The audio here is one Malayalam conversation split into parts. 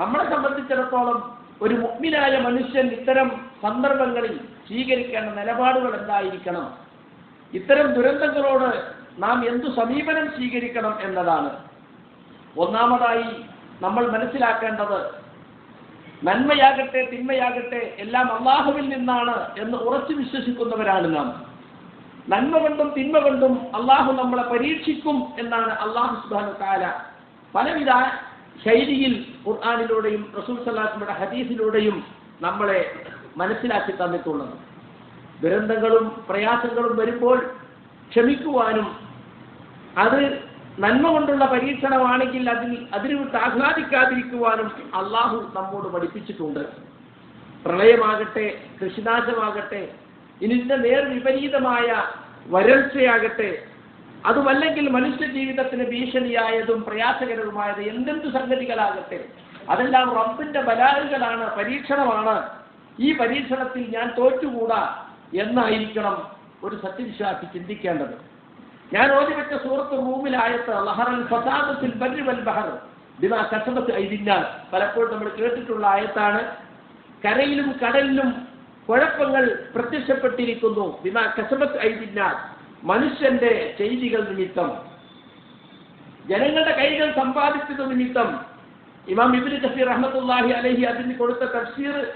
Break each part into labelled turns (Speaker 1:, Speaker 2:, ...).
Speaker 1: നമ്മളെ സംബന്ധിച്ചിടത്തോളം ഒരു മുഗ്മിനായ മനുഷ്യൻ ഇത്തരം സന്ദർഭങ്ങളിൽ സ്വീകരിക്കേണ്ട നിലപാടുകൾ എന്തായിരിക്കണം? ഇത്തരം ദുരന്തങ്ങളോട് നാം എന്തു സമീപനം സ്വീകരിക്കണം എന്നതാണ്. ഒന്നാമതായി നമ്മൾ മനസ്സിലാക്കേണ്ടത് നന്മയാകട്ടെ തിന്മയാകട്ടെ എല്ലാം അള്ളാഹുവിൽ നിന്നാണ് എന്ന് ഉറച്ചു വിശ്വസിക്കുന്നവരാണ് നാം. നന്മ കൊണ്ടും തിന്മ കൊണ്ടും അള്ളാഹു നമ്മളെ പരീക്ഷിക്കും എന്നാണ് അള്ളാഹു സുബാന കാല പലവിധ ശൈലിയിൽ ഖുർആാനിലൂടെയും റസൂൽ സല്ലാസ്മയുടെ ഹദീസിലൂടെയും നമ്മളെ മനസ്സിലാക്കി തന്നിട്ടുള്ളത്. ദുരന്തങ്ങളും പ്രയാസങ്ങളും വരുമ്പോൾ ക്ഷമിക്കുവാനും അത് നന്മ കൊണ്ടുള്ള പരീക്ഷണമാണെങ്കിൽ അതിൽ അതിന് വിട്ട് ആഹ്ലാദിക്കാതിരിക്കുവാനും അള്ളാഹു നമ്മോട് പഠിപ്പിച്ചിട്ടുണ്ട്. പ്രളയമാകട്ടെ കൃഷിനാശമാകട്ടെ ഇതിന്റെ നേർ വിപരീതമായ വരൾച്ചയാകട്ടെ അതുമല്ലെങ്കിൽ മനുഷ്യ ജീവിതത്തിന് ഭീഷണിയായതും പ്രയാസകരവുമായത് എന്തെന്ത് സംഗതികളാകട്ടെ? അതെല്ലാം റബ്ബിന്റെ ബലാലുകളാണ് പരീക്ഷണമാണ്. ഈ പരീക്ഷണത്തിൽ ഞാൻ തോറ്റുകൂടാ എന്നായിരിക്കണം ഒരു സത്യവിശ്വാസി ചിന്തിക്കേണ്ടത്. ഞാൻ ഓതിവെച്ച സൂറത്ത് റൂമിലായത്ത് ലഹറൽ ഫസാദത്തിൽ ബർരി വൽ ബഹർ ബിമാ കസബത്ത് ഐതിന്നാൽ പലപ്പോഴും നമ്മൾ കേട്ടിട്ടുള്ള ആയത്താണ് കരയിലും കടലിലും കുഴപ്പങ്ങൾ പ്രത്യക്ഷപ്പെട്ടിരിക്കുന്നു. ബിമാ കസബത്ത് ഐതിന്നാൽ മനുഷ്യന്റെ ചെയ്തികൾ നിമിത്തം ജനങ്ങളുടെ കൈകൾ സമ്പാദിച്ചത് നിമിത്തം ഇമാം ഇബ്നു കസീർ റഹ്മത്തുള്ളാഹി അലൈഹി അതിന് കൊടുത്ത തഫ്സീർ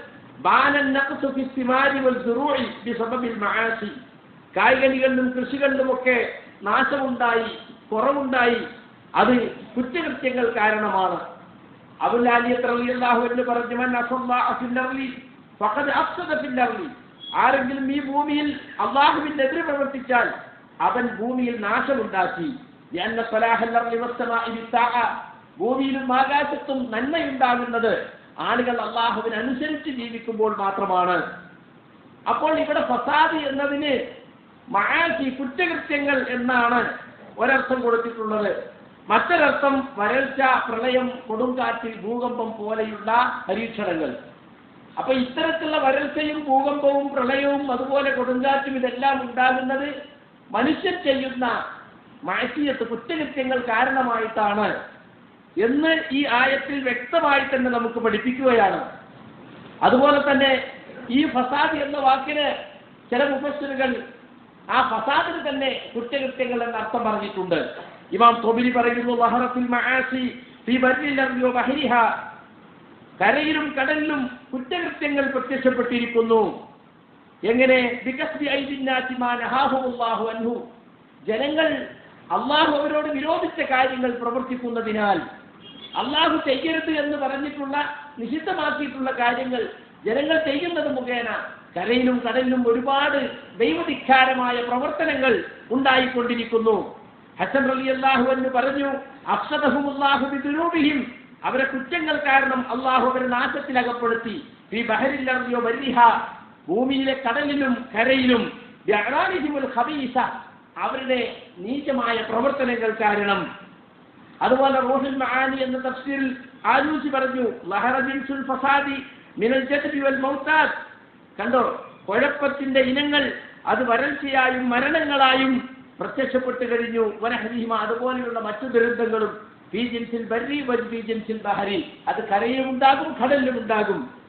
Speaker 1: കായികനികളിലും കൃഷികളിലുമൊക്കെ നാശമുണ്ടായി കുറവുണ്ടായി. അത് കുറ്റകൃത്യങ്ങൾ കാരണമാണ്. എന്ന് പറഞ്ഞു ആരെങ്കിലും ഈ ഭൂമിയിൽ അള്ളാഹുവിന്റെ എതിര് പ്രവർത്തിച്ചാൽ അവൻ ഭൂമിയിൽ നാശമുണ്ടാക്കി. ഭൂമിയിലും ആകാശത്തും നന്മയുണ്ടാകുന്നത് ആളുകൾ അള്ളാഹുവിന് അനുസരിച്ച് ജീവിക്കുമ്പോൾ മാത്രമാണ്. അപ്പോൾ ഇവിടെ ഫസാദ് എന്നതിന് മഹാശി കുറ്റകൃത്യങ്ങൾ എന്നാണ് ഒരർത്ഥം കൊടുത്തിട്ടുള്ളത്. മറ്റൊരർത്ഥം വരൾച്ച പ്രളയം കൊടുങ്കാറ്റ് ഭൂകമ്പം പോലെയുള്ള പരീക്ഷണങ്ങൾ. അപ്പൊ ഇത്തരത്തിലുള്ള വരൾച്ചയും ഭൂകമ്പവും പ്രളയവും അതുപോലെ കൊടുങ്കാറ്റും ഇതെല്ലാം ഉണ്ടാകുന്നത് മനുഷ്യൻ ചെയ്യുന്ന മാറ്റിയത്ത് കുറ്റകൃത്യങ്ങൾ കാരണമായിട്ടാണ് എന്ന് ഈ ആയത്തിൽ വ്യക്തമായി തന്നെ നമുക്ക് പഠിപ്പിക്കുകയാണ്. അതുപോലെ തന്നെ ഈ ഫസാദ് എന്ന വാക്കിന് ചില മുഫസ്സിറുകൾ ആ ഫസാദിന് തന്നെ കുറ്റകൃത്യങ്ങൾ എന്ന അർത്ഥം പറഞ്ഞിട്ടുണ്ട്. ഇമാം തൊബിരി പറയുന്നു ലഹറത്തിൽ മഹാസി കരയിലും കടലിലും കുറ്റകൃത്യങ്ങൾ പ്രത്യക്ഷപ്പെട്ടിരിക്കുന്നു. എങ്ങനെ? ജനങ്ങൾ അള്ളാഹു അവരോട് വിരോധിച്ച കാര്യങ്ങൾ പ്രവർത്തിക്കുന്നതിനാൽ അള്ളാഹു ചെയ്യരുത് എന്ന് പറഞ്ഞിട്ടുള്ള നിഷിദ്ധമാക്കിയിട്ടുള്ള കാര്യങ്ങൾ ജനങ്ങൾ ചെയ്യുന്നത് മുഖേന കരയിലും കടലിലും ഒരുപാട് ദൈവധിക്കാരമായ പ്രവർത്തനങ്ങൾ ഉണ്ടായിക്കൊണ്ടിരിക്കുന്നു. ഹസൻ അലി അള്ളാഹു എന്ന് പറഞ്ഞു അഫ്സദഹുമുല്ലാഹു അവരെ കുറ്റങ്ങൾ കാരണം അള്ളാഹു അവരെ നാശത്തിലകപ്പെടുത്തി. ഈ ബഹരില്ലറിയോ വല്ലിഹ ഭൂമിയിലെ കടലിലും കരയിലും ഖബീസ അവരുടെ നീചമായ പ്രവർത്തനങ്ങൾ കാരണം. അതുപോലെ റോഹിൽ മഹാനി എന്ന തഫ്സീറിൽ ആലൂസി പറഞ്ഞു ലഹറബിൻസുൽ ഫസാദി മിനൽ വൽ മൗതാദ് കണ്ടോ? കുഴപ്പത്തിന്റെ ഇനങ്ങൾ അത് വരൾച്ചയായും മരണങ്ങളായും പ്രത്യക്ഷപ്പെട്ടു കഴിഞ്ഞു. വനഹരിഹിമ അതുപോലെയുള്ള മറ്റു ദുരന്തങ്ങളും ഫീ ബരി ബർരി വൽ ഫീ ജിൻസിൽ ബഹരി. അത് കരയിലും ഉണ്ടാകും കടലിലും ഉണ്ടാകും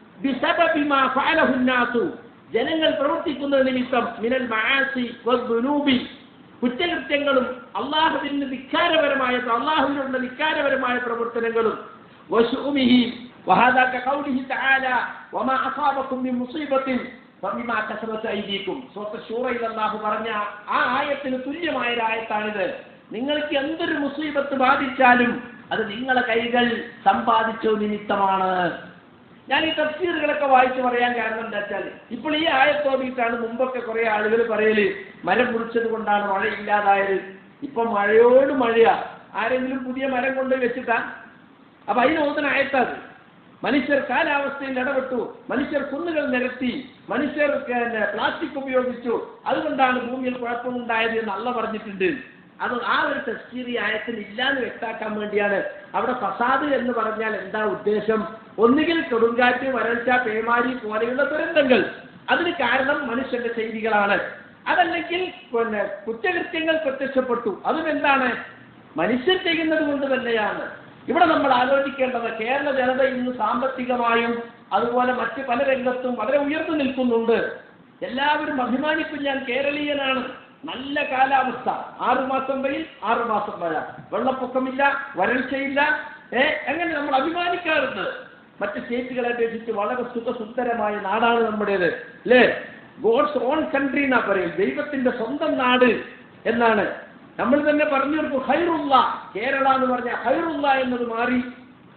Speaker 1: ബിസബബി മാ ഫഅലഹു الناس ജനങ്ങൾ പ്രവർത്തിക്കുന്നത് നിമിത്തം മിനൽ മആസി വദ്ദുനൂബി കുറ്റകൃത്യങ്ങളും അള്ളാഹുവിന് ധിക്കാരപരമായ അള്ളാഹുവിനുള്ള ധിക്കാരപരമായ പ്രവർത്തനങ്ങളും വശുമിഹി وهذا كقوله تعالى وما أصابكم من مصيبة فبما كسبت أيديكم സൂറത്ത് ഷൂറയിൽ അല്ലാഹു പറഞ്ഞ ആ ആയത്തിന് തുല്യമായ ഒരു ആയത്താണിത് നിങ്ങൾക്ക് എന്തൊരു മുസീബത്ത് ബാധിച്ചാലും അത് നിങ്ങളെ കൈകൾ സമ്പാദിച്ചോ നിമിത്തമാണ് ഞാൻ ഈ തഫ്സീറുകളൊക്കെ വായിച്ചു പറയാൻ കാരണം എന്താ വെച്ചാൽ ഇപ്പോൾ ഈ ആയത്തോടിയിട്ടാണ് മുമ്പൊക്കെ കുറെ ആളുകൾ പറയൽ മരം മുറിച്ചത് കൊണ്ടാണ് മഴ ഇല്ലാതായത്. ഇപ്പൊ മഴയോട് മഴയാ. ആരെങ്കിലും പുതിയ മരം കൊണ്ട് വെച്ചിട്ടാ? അപ്പൊ അതിന് ആയത്തത് മനുഷ്യർ കാലാവസ്ഥയിൽ ഇടപെട്ടു മനുഷ്യർ കുന്നുകൾ നിരത്തി മനുഷ്യർ പ്ലാസ്റ്റിക് ഉപയോഗിച്ചു. അതുകൊണ്ടാണ് ഭൂമിയിൽ കുഴപ്പമുണ്ടായത് എന്ന് അള്ള പറഞ്ഞിട്ടുണ്ട്. അത് ആ ഒരു തസ്കീറി ആയത്തിൽ ഇല്ലാന്ന് വ്യക്താക്കാൻ വേണ്ടിയാണ്. അവിടെ ഫസാദ് എന്ന് പറഞ്ഞാൽ എന്താ ഉദ്ദേശം? ഒന്നുകിൽ കൊടുങ്കാറ്റ് വരൾച്ച പേമാരി പോലെയുള്ള ദുരന്തങ്ങൾ. അതിന് കാരണം മനുഷ്യന്റെ ചെയ്തികളാണ്. അതല്ലെങ്കിൽ പിന്നെ കുറ്റകൃത്യങ്ങൾ പ്രത്യക്ഷപ്പെട്ടു. അതും എന്താണ്? മനുഷ്യർ ചെയ്യുന്നത് കൊണ്ട് തന്നെയാണ്. ഇവിടെ നമ്മൾ ആലോചിക്കേണ്ടത് കേരള ജനത ഇന്ന് സാമ്പത്തികമായും അതുപോലെ മറ്റ് പല രംഗത്തും വളരെ ഉയർന്നു നിൽക്കുന്നുണ്ട്. എല്ലാവരും അഭിമാനിക്കും ഞാൻ കേരളീയനാണ്. നല്ല കാലാവസ്ഥ. ആറുമാസം വെയിൽ ആറുമാസം മഴ. വെള്ളപ്പൊക്കമില്ല വരൾച്ചയില്ല. ഏ അങ്ങനെ നമ്മൾ അഭിമാനിക്കാറുണ്ട്? മറ്റ് സ്റ്റേറ്റുകളെ അപേക്ഷിച്ച് വളരെ സുഖസുന്ദരമായ നാടാണ് നമ്മുടേത്. അല്ലേ ഗോഡ്സ് ഓൺ കൺട്രി എന്നാ പറയും. ദൈവത്തിന്റെ സ്വന്തം നാട് എന്നാണ്. നമ്മൾ തന്നെ പറഞ്ഞു കൊടുക്കും ഹൈറുള്ള കേരള എന്ന് പറഞ്ഞ ഹൈറുള്ള എന്നത് മാറി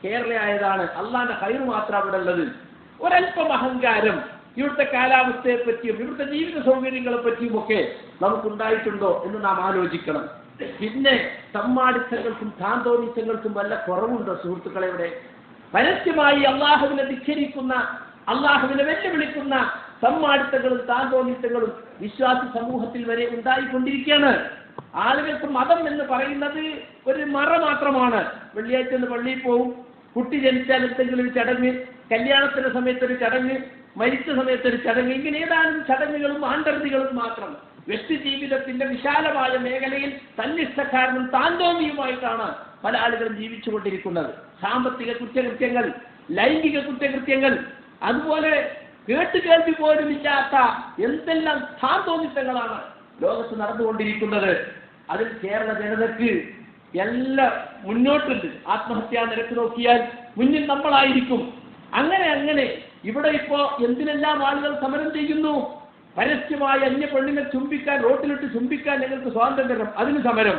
Speaker 1: കേരള ആയതാണ്. അള്ളാന്റെ ഹൈറ് മാത്രം അവിടെ ഉള്ളത്. ഒരല്പം അഹങ്കാരം ഇവിടുത്തെ കാലാവസ്ഥയെ പറ്റിയും ഇവിടുത്തെ ജീവിത സൗകര്യങ്ങളെ പറ്റിയും ഒക്കെ നമുക്കുണ്ടായിട്ടുണ്ടോ എന്ന് നാം ആലോചിക്കണം. പിന്നെ തമ്മാടിത്തങ്ങൾക്കും താന്തോന്നിത്തങ്ങൾക്കും വല്ല കുറവുണ്ടോ സുഹൃത്തുക്കളെ ഇവിടെ? പരസ്യമായി അള്ളാഹുവിനെ ധിഖരിക്കുന്ന അള്ളാഹുവിനെ വെല്ലുവിളിക്കുന്ന സമ്മാടിത്തങ്ങളും താന്തോന്നിത്തങ്ങളും വിശ്വാസി സമൂഹത്തിൽ വരെ ഉണ്ടായിക്കൊണ്ടിരിക്കുകയാണ്. ആളുകൾക്ക് മതം എന്ന് പറയുന്നത് ഒരു മറ മാത്രമാണ്. വെള്ളിയാഴ്ച ഒന്ന് പള്ളിയിൽ പോവും. കുട്ടി ജനിച്ചാൽ എന്തെങ്കിലും ഒരു ചടങ്ങ് കല്യാണത്തിന്റെ സമയത്തൊരു ചടങ്ങ് മരിച്ച സമയത്തൊരു ചടങ്ങ് ഇങ്ങനെ ഏതാനും ചടങ്ങുകളും ആണ്ടർതികളും മാത്രം. വ്യക്തി ജീവിതത്തിന്റെ വിശാലമായ മേഖലയിൽ തന്നിഷ്ടക്കാരനും താന്തോന്നിയുമായിട്ടാണ് പല ആളുകളും ജീവിച്ചുകൊണ്ടിരിക്കുന്നത്. സാമ്പത്തിക കുറ്റകൃത്യങ്ങൾ ലൈംഗിക കുറ്റകൃത്യങ്ങൾ അതുപോലെ കേട്ടുകേൾവി പോലും ഇല്ലാത്ത എന്തെല്ലാം സാന്തോന്നിത്തങ്ങളാണ് ലോകത്ത് നടന്നുകൊണ്ടിരിക്കുന്നത്. അതിൽ കേരള ജനതയ്ക്ക് എല്ലാം മുന്നോട്ടുണ്ട്. ആത്മഹത്യാ നിരക്ക് നോക്കിയാൽ മുന്നിൽ നമ്മളായിരിക്കും. അങ്ങനെ അങ്ങനെ ഇവിടെ ഇപ്പോ എന്തിനെല്ലാം ആളുകൾ സമരം ചെയ്യുന്നു? പരസ്യമായി അന്യ പെണ്ണിനെ ചുംബിക്കാൻ റോട്ടിലിട്ട് ചുംബിക്കാൻ ഞങ്ങൾക്ക് സ്വാതന്ത്ര്യം അതിന് സമരം.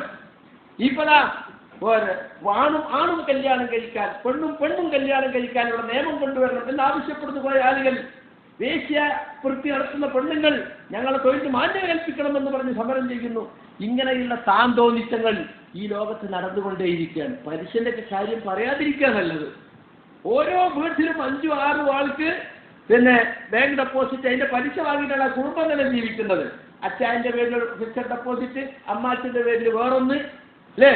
Speaker 1: ഈ പല ആണും ആണും കല്യാണം കഴിക്കാൻ പെണ്ണും പെണ്ണും കല്യാണം കഴിക്കാൻ നിയമം കൊണ്ടുവരണം എന്ന് ആവശ്യപ്പെടുന്നു പോയ ആളുകൾ ദേശീയ വൃത്തി നടത്തുന്ന പെണ്ണുങ്ങൾ ഞങ്ങളെ തൊഴിൽ മാന്യം കൽപ്പിക്കണമെന്ന് പറഞ്ഞ് സമരം ചെയ്യുന്നു. ഇങ്ങനെയുള്ള താന്തോന്നിത്തങ്ങൾ ഈ ലോകത്ത് നടന്നുകൊണ്ടേയിരിക്കുകയാണ്. പലിശന്റെ ഒക്കെ കാര്യം പറയാതിരിക്കുക നല്ലത്. ഓരോ വീട്ടിലും അഞ്ചു ആറു ആൾക്ക് പിന്നെ ബാങ്ക് ഡെപ്പോസിറ്റ് അതിന്റെ പലിശ വാങ്ങിയിട്ടാണ് കുടുംബം തന്നെ ജീവിക്കുന്നത്. അച്ഛന്റെ പേരിൽ ഫിക്സഡ് ഡെപ്പോസിറ്റ് അമ്മാച്ചന്റെ പേരിൽ വേറൊന്ന് അല്ലേ?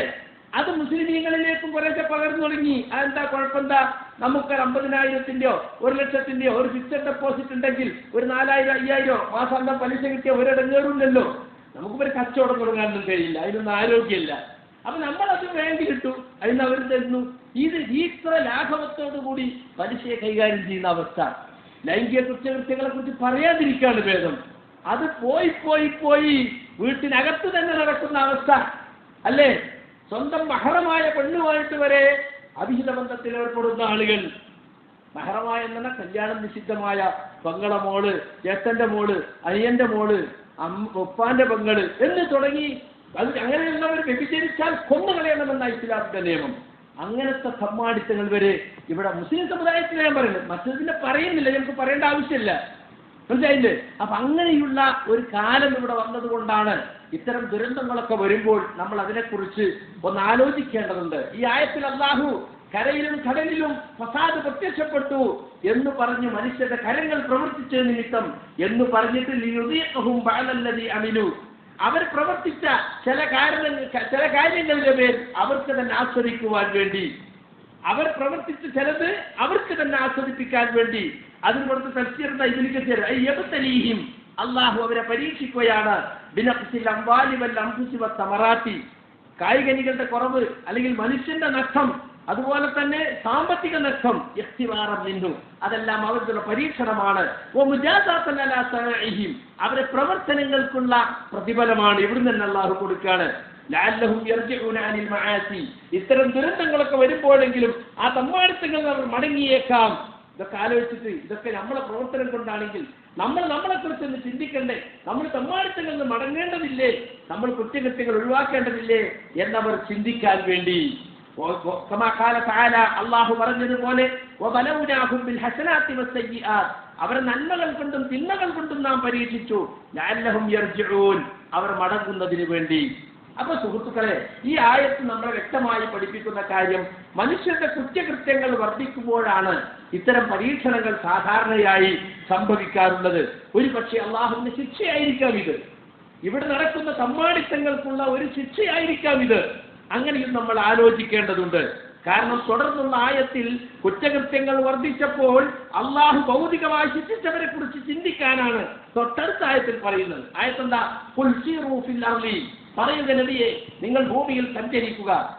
Speaker 1: അത് മുസ്ലിമീങ്ങളിലേക്കും കുറേശ്ശെ പകർന്നു തുടങ്ങി. അതെന്താ കുഴപ്പമെന്താ? നമുക്കൊരു അമ്പതിനായിരത്തിന്റെയോ ഒരു ലക്ഷത്തിന്റെയോ ഒരു ഫിക്സഡ് ഡെപ്പോസിറ്റ് ഉണ്ടെങ്കിൽ ഒരു നാലായിരം അയ്യായിരം മാസാന്തം പലിശ കിട്ടിയ ഒരിടങ്ങേറുണ്ടല്ലോ. നമുക്ക് ഒരു കച്ചവടം തുടങ്ങാനൊന്നും കഴിയില്ല. അതിനൊന്നും ആരോഗ്യമില്ല. അപ്പൊ നമ്മളത് കിട്ടു അതിന് അവർ തരുന്നു ഇത് ഇത്ര ലാഘവത്തോടു കൂടി പലിശയെ കൈകാര്യം ചെയ്യുന്ന അവസ്ഥ. ലൈംഗിക കുറ്റകൃത്യങ്ങളെ കുറിച്ച് പറയാതിരിക്കാണ് ഭേദം. അത് പോയി പോയി പോയി വീട്ടിനകത്ത് തന്നെ നടക്കുന്ന അവസ്ഥ. അല്ലേ? സ്വന്തം മഹറമായ പെണ്ണുമായിട്ട് വരെ അഭിഹിത ബന്ധത്തിൽ ഏർപ്പെടുന്ന ആളുകൾ. മഹറമായ എന്ന കല്യാണം നിഷിദ്ധമായ പങ്കള മോൾ ചേട്ടന്റെ മോൾ അനിയന്റെ മോൾ അമ്മ പങ്കൾ എന്ന് തുടങ്ങി അത് അങ്ങനെയുള്ളവർ വ്യഭിചരിച്ചാൽ കൊന്നുകളയണമെന്ന ഇസ്ലാമിന്റെ നിയമം. അങ്ങനത്തെ സമ്മാടിത്തങ്ങൾ വരെ ഇവിടെ മുസ്ലിം സമുദായത്തിൽ ഞാൻ പറയുന്നത് മറ്റതിനെ പറയുന്നില്ല നമുക്ക് പറയേണ്ട ആവശ്യമില്ല. മനസ്സിലായില്ലേ? അപ്പൊ അങ്ങനെയുള്ള ഒരു കാലം ഇവിടെ വന്നതുകൊണ്ടാണ് ഇത്തരം ദുരന്തങ്ങളൊക്കെ വരുമ്പോൾ നമ്മൾ അതിനെക്കുറിച്ച് ഒന്ന് ആലോചിക്കേണ്ടതുണ്ട്. ഈ ആയത്തിൽ അള്ളാഹു കരയിലും കടലിലും ഫസാദ് പ്രത്യക്ഷപ്പെട്ടു എന്ന് പറഞ്ഞ് മനുഷ്യരുടെ കരങ്ങൾ പ്രവർത്തിച്ച നിമിത്തം എന്ന് പറഞ്ഞിട്ട് ലിയുദീഖഹും അമിലു അവർ പ്രവർത്തിച്ച ചില കാരണങ്ങൾ ചില കാര്യങ്ങളുടെ പേർ അവർക്ക് തന്നെ ആസ്വദിക്കുവാൻ വേണ്ടി. അവർ പ്രവർത്തിച്ച ചിലത് അവർക്ക് തന്നെ ആസ്വദിപ്പിക്കാൻ വേണ്ടി. അതിന് കൊടുത്ത് ഇതിലേക്ക് ചേരും അള്ളാഹു അവരെ പരീക്ഷിക്കുകയാണ്. കായികനികളുടെ കുറവ് അല്ലെങ്കിൽ മനുഷ്യന്റെ നഷ്ടം അതുപോലെ തന്നെ സാമ്പത്തിക നഷ്ടം എത്തിവാറം നിന്നു അതെല്ലാം അവർക്കുള്ള പരീക്ഷണമാണ്. അവരെ പ്രവർത്തനങ്ങൾക്കുള്ള പ്രതിഫലമാണ് ഇവിടുന്ന് തന്നെ അള്ളാഹു കൊടുക്കുകയാണ്. ഇത്തരം ദുരന്തങ്ങളൊക്കെ വരുമ്പോഴെങ്കിലും ആ തമ്മാടിത്തങ്ങൾ അവർ മടങ്ങിയേക്കാം. ഇതൊക്കെ ആലോചിച്ചിട്ട് ഇതൊക്കെ നമ്മളെ പ്രവർത്തനം കൊണ്ടാണെങ്കിൽ നമ്മൾ നമ്മളെ കുറിച്ച് ഒന്ന് ചിന്തിക്കണ്ടേ? നമ്മൾ തമ്മാടത്തിൽ നിന്ന് മടങ്ങേണ്ടതില്ലേ? നമ്മൾ കുറ്റകൃത്യങ്ങൾ ഒഴിവാക്കേണ്ടതില്ലേ എന്നവർ ചിന്തിക്കാൻ വേണ്ടി. അള്ളാഹു പറഞ്ഞതുപോലെ അവരെ നന്മകൾ കൊണ്ടും തിന്മകൾ കൊണ്ടും നാം പരീക്ഷിച്ചു. അവർ മടങ്ങുന്നതിന് വേണ്ടി. അപ്പൊ സുഹൃത്തുക്കളെ ഈ ആയത്ത് നമ്മളെ വ്യക്തമായി പഠിപ്പിക്കുന്ന കാര്യം മനുഷ്യരുടെ കുറ്റകൃത്യങ്ങൾ വർദ്ധിക്കുമ്പോഴാണ് ഇത്തരം പരീക്ഷണങ്ങൾ സാധാരണയായി സംഭവിക്കാറുള്ളത്. ഒരു പക്ഷേ അള്ളാഹുവിന്റെ ശിക്ഷയായിരിക്കാം ഇത്. ഇവിടെ നടക്കുന്ന സമ്മാനിത്തങ്ങൾക്കുള്ള ഒരു ശിക്ഷയായിരിക്കാം ഇത്. അങ്ങനെയും നമ്മൾ ആലോചിക്കേണ്ടതുണ്ട്. കാരണം തുടർന്നുള്ള ആയത്തിൽ കുറ്റകൃത്യങ്ങൾ വർദ്ധിച്ചപ്പോൾ അള്ളാഹു ഭൗതികമായി ശിക്ഷിച്ചവരെ കുറിച്ച് ചിന്തിക്കാനാണ് തൊട്ടടുത്ത ആയത്തിൽ പറയുന്നത്. ആയത്തെന്താ? പുൽസി റൂഫിൽ ഫിൽ അർളി." പറയുക നബിയെ നിങ്ങൾ ഭൂമിയിൽ സഞ്ചരിക്കുക.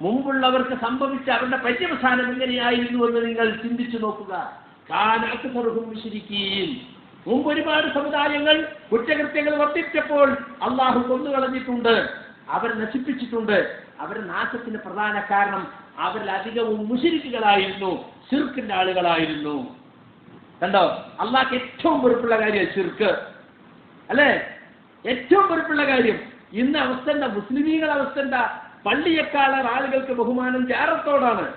Speaker 1: മുമ്പുള്ളവർക്ക് സംഭവിച്ച അവരുടെ പര്യവസാനം എങ്ങനെയായിരുന്നു എന്ന് നിങ്ങൾ ചിന്തിച്ചു നോക്കുക. കാന അക്സറുഹും മുശ്രിക്കീൻ. മുമ്പ് ഒരുപാട് സമുദായങ്ങൾ കുറ്റകൃത്യങ്ങൾ വർദ്ധിച്ചപ്പോൾ അള്ളാഹു കൊന്നുകളഞ്ഞിട്ടുണ്ട് അവരെ നശിപ്പിച്ചിട്ടുണ്ട്. അവരുടെ നാശത്തിന് പ്രധാന കാരണം അവരിൽ അധികവും മുഷിരിക്കുകളായിരുന്നു സിർക്കിന്റെ ആളുകളായിരുന്നു. കണ്ടോ? അള്ളാഹ്ക്ക് ഏറ്റവും വെറുപ്പുള്ള കാര്യം ശിർക്ക്. അല്ലേ? ഏറ്റവും വെറുപ്പുള്ള കാര്യം ഇന്ന് അവസ്ഥ എന്താ? മുസ്ലിമീങ്ങളുടെ അവസ്ഥ എന്താ? പള്ളിയെക്കാളർ ആളുകൾക്ക് ബഹുമാനം ജാറത്തോടാണ്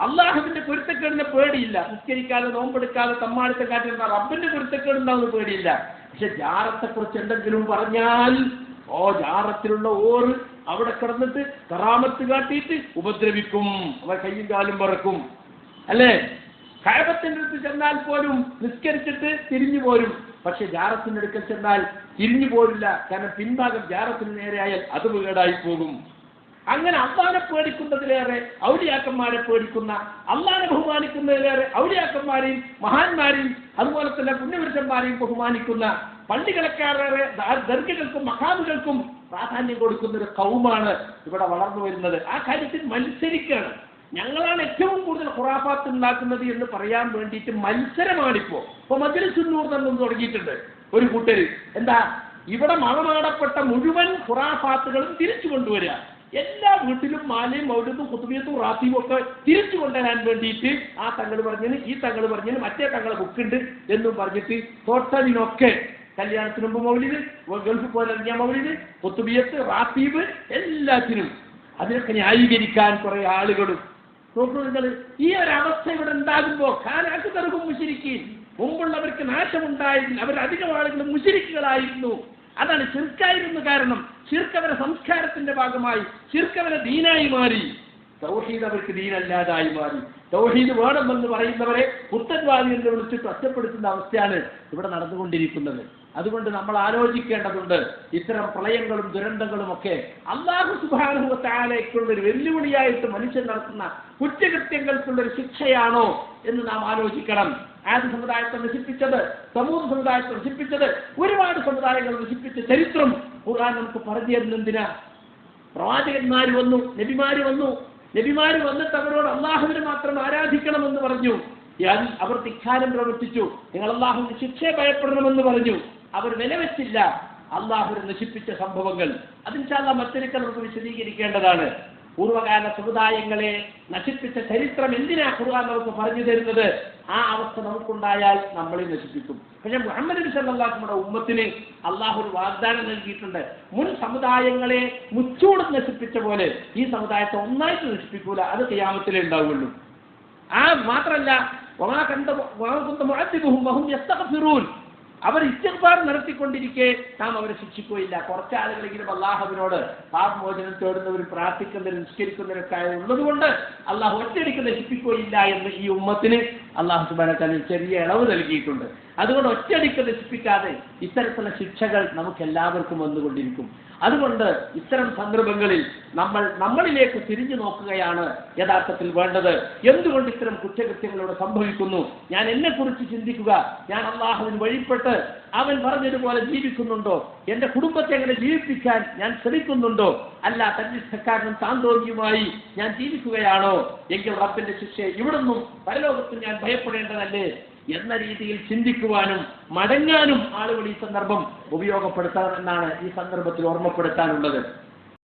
Speaker 1: അള്ളാഹുവിന്റെ പൊരുത്തക്കേടിന് പേടിയില്ല. നിസ്കരിക്കാതെ നോമ്പെടുക്കാതെ തമ്മാടിത്തം കാറ്റിരുന്ന റബ്ബിന്റെ പൊരുത്തക്കേടുണ്ടാവുന്ന പേടിയില്ല. പക്ഷെ ജാറത്തെ കുറിച്ച് എന്തെങ്കിലും പറഞ്ഞാൽ ഓ ജാറത്തിലുള്ള ഓറ് അവിടെ കിടന്നിട്ട് കറാമത്ത് കാട്ടിയിട്ട് ഉപദ്രവിക്കും. അവർ കയ്യും കാലും പറക്കും അല്ലേ? കഴകത്തിന്റെ അടുത്ത് ചെന്നാൽ പോലും നിസ്കരിച്ചിട്ട് തിരിഞ്ഞു പോരും. പക്ഷെ ജാറത്തിന്റെ അടുക്കൽ ചെന്നാൽ തിരിഞ്ഞു പോരില്ല. കാരണം പിൻഭാഗം ജാറത്തിന് നേരെയായാൽ അത് വീടായി പോകും. അങ്ങനെ അള്ളാനെ പേടിക്കുന്നതിലേറെ ഔലിയാക്കന്മാരെ പേടിക്കുന്ന അള്ളാനെ ബഹുമാനിക്കുന്നതിലേറെ ഔലിയാക്കന്മാരെയും മഹാന്മാരെയും അതുപോലെ തന്നെ പുണ്യപുരുഷന്മാരെയും ബഹുമാനിക്കുന്ന പള്ളികളക്കാരേറെ ദർഗകൾക്കും മഹാമുകൾക്കും പ്രാധാന്യം കൊടുക്കുന്ന ഒരു കൗമാണ് ഇവിടെ വളർന്നു വരുന്നത്. ആ കാര്യത്തിൽ മത്സരിക്കുകയാണ് ഞങ്ങളാണ് ഏറ്റവും കൂടുതൽ ഖുറാഫാത്ത് ഉണ്ടാക്കുന്നത് എന്ന് പറയാൻ വേണ്ടിയിട്ട് മത്സരമാണിപ്പോ. ഇപ്പൊ മദ്രസുന്നൂർ തന്നെ തുടങ്ങിയിട്ടുണ്ട് ഒരു കൂട്ടര്. എന്താ? ഇവിടെ മഴമാടപ്പെട്ട മുഴുവൻ ഖുറാഫാത്തുകളും തിരിച്ചു കൊണ്ടുവരിക. എല്ലാ വീട്ടിലും മാലയും മൗലത്തും കുത്തുബിയത്തും റാത്തിയും ഒക്കെ തിരിച്ചു കൊണ്ടുവരാൻ വേണ്ടിയിട്ട് ആ തങ്ങൾ പറഞ്ഞതിന് ഈ തങ്ങൾ പറഞ്ഞതിന് മറ്റേ തങ്ങളെ ബുക്കുണ്ട് എന്നും പറഞ്ഞിട്ട് ടോട്ടലിനൊക്കെ കല്യാണത്തിന് മുമ്പ് മൗലിത് ഗൾഫ് പോലെ ഇറങ്ങിയ മൗലിത് കുത്തുബിയത്ത് റാത്തീബ് എല്ലാത്തിനും. അതിനൊക്കെ ന്യായീകരിക്കാൻ കുറെ ആളുകളും. നോക്കൂ നിങ്ങൾ ഈ ഒരു അവസ്ഥ ഇവിടെ ഉണ്ടാകുമ്പോ കാലാക്ക് തെറുകും മുശിരിക്കും മുമ്പുള്ളവർക്ക് നാശമുണ്ടായിരുന്നു അവർ അധികം ആളുകൾ മുശിരിക്കുകളായിരുന്നു അതാണ് ചെറുക്കായിരുന്നു കാരണം. ശിർക്കവരെ സംസ്കാരത്തിന്റെ ഭാഗമായി ശിർക്കവരെ ദീനായി മാറി. തൗഹീദ് അവർക്ക് ദീനല്ലാതായി മാറി. തൗഹീദ് വേണമെന്ന് പറയുന്നവരെ പുത്തൻവാദി എന്ന് വിളിച്ചിട്ട് ഒറ്റപ്പെടുത്തുന്ന അവസ്ഥയാണ് ഇവിടെ നടന്നുകൊണ്ടിരിക്കുന്നത്. അതുകൊണ്ട് നമ്മൾ ആലോചിക്കേണ്ടതുണ്ട് ഇത്തരം പ്രളയങ്ങളും ദുരന്തങ്ങളും ഒക്കെ അള്ളാഹു സുബാനുഭവത്താലേക്കുള്ള ഒരു വെല്ലുവിളിയായിട്ട് മനുഷ്യൻ നടത്തുന്ന കുറ്റകൃത്യങ്ങൾക്കുള്ള ഒരു ശിക്ഷയാണോ എന്ന് നാം ആലോചിക്കണം. ആദ്യ സമുദായത്തെ നശിപ്പിച്ചത് സമൂഹ സമുദായത്തെ നശിപ്പിച്ചത് ഒരുപാട് സമുദായങ്ങൾ നശിപ്പിച്ച ചരിത്രം ഖുർആൻ നമുക്ക് പറഞ്ഞു തരുന്നെന്തിനാ? പ്രവാചകന്മാർ വന്നു നബിമാര് വന്നു. നബിമാര് വന്നിട്ട് അവരോട് അള്ളാഹുവിനെ മാത്രം ആരാധിക്കണമെന്ന് പറഞ്ഞു. ഞാൻ അവർ ധിക്കാരം പ്രവർത്തിച്ചു. നിങ്ങൾ അള്ളാഹുവിന് ശിക്ഷയെ ഭയപ്പെടണമെന്ന് പറഞ്ഞു. അവർ വിലവെച്ചില്ല. അള്ളാഹുവിനെ നശിപ്പിച്ച സംഭവങ്ങൾ. അതിൻഷാല്ല മറ്റൊരിക്കൽ നമുക്ക് വിശദീകരിക്കേണ്ടതാണ്. പൂർവകാല സമുദായങ്ങളെ നശിപ്പിച്ച ചരിത്രം എന്തിനാ ഖുർആൻ നമുക്ക് പറഞ്ഞു തരുന്നത്? ആ അവസ്ഥ നമുക്കുണ്ടായാൽ നമ്മളെ നശിപ്പിക്കും. പക്ഷെ മുഹമ്മദ് നബി സല്ലല്ലാഹു നമ്മുടെ ഉമ്മത്തിന് അള്ളാഹു ഒരു വാഗ്ദാനം നൽകിയിട്ടുണ്ട്. മുൻ സമുദായങ്ങളെ മുച്ചൂട് നശിപ്പിച്ച പോലെ ഈ സമുദായത്തെ ഒന്നായിട്ട് നശിപ്പിക്കൂല. അത് ചെയ്യാമത്തിലേ ഉണ്ടാവുള്ളൂ. ആ മാത്രല്ല അവർ ഇസ്തിഗ്ഫാർ നടത്തിക്കൊണ്ടിരിക്കെ നാം അവരെ ശിക്ഷിക്കുകയില്ല. കുറച്ച് ആളുകളെങ്കിലും അള്ളാഹുവിനോട് പാപമോചനം തേടുന്നവരും പ്രാർത്ഥിക്കുന്നവരും നിസ്കരിക്കുന്നവരൊക്കെ ഉള്ളതുകൊണ്ട് അള്ളാഹു ഒറ്റയടിക്ക് നശിപ്പിക്കുകയില്ല എന്ന് ഈ ഉമ്മത്തിന് അള്ളാഹു സുബാനക്കാലിൽ ചെറിയ ഇളവ് നൽകിയിട്ടുണ്ട്. അതുകൊണ്ട് ഒറ്റയടിക്ക് നശിപ്പിക്കാതെ ഇത്തരത്തിലുള്ള ശിക്ഷകൾ നമുക്ക് എല്ലാവർക്കും വന്നുകൊണ്ടിരിക്കും. അതുകൊണ്ട് ഇത്തരം സന്ദർഭങ്ങളിൽ നമ്മൾ നമ്മളിലേക്ക് തിരിഞ്ഞു നോക്കുകയാണ് യഥാർത്ഥത്തിൽ വേണ്ടത്. എന്തുകൊണ്ട് ഇത്തരം കുറ്റകൃത്യങ്ങളോട് സംഭവിക്കുന്നു? ഞാൻ എന്നെ കുറിച്ച് ചിന്തിക്കുക. ഞാൻ അള്ളാഹുവിന് വഴിപ്പെട്ട് അവൻ പറഞ്ഞതുപോലെ ജീവിക്കുന്നുണ്ടോ? എന്റെ കുടുംബത്തെ എങ്ങനെ ജീവിപ്പിക്കാൻ ഞാൻ ശ്രമിക്കുന്നുണ്ടോ? അല്ല തന്നിഷ്ടക്കാരനും താന്തോന്നിയുമായി ഞാൻ ജീവിക്കുകയാണോ? എങ്കിൽ റബ്ബിന്റെ ശിക്ഷയെ ഇവിടുന്നും പരലോകത്തും ഞാൻ ഭയപ്പെടേണ്ടതല്ലേ? എന്ന രീതിയിൽ ചിന്തിക്കുവാനും മടങ്ങാനും ആളുകൾ ഈ സന്ദർഭം ഉപയോഗപ്പെടുത്തണമെന്നാണ് ഈ സന്ദർഭത്തിൽ ഓർമ്മപ്പെടുത്താനുള്ളത്.